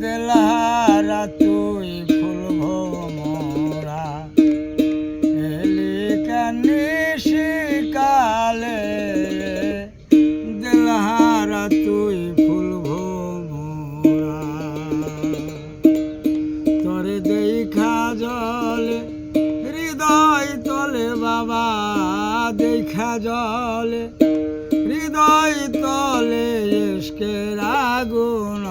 দেলহারা তুই ফুল ভোমরা এলি কানি শিকালে দেলহারা তুই ফুল ভোমরা তোরে দেখা জলে হৃদয় তলে বাবা দেখা জলে ইস্কের আগুন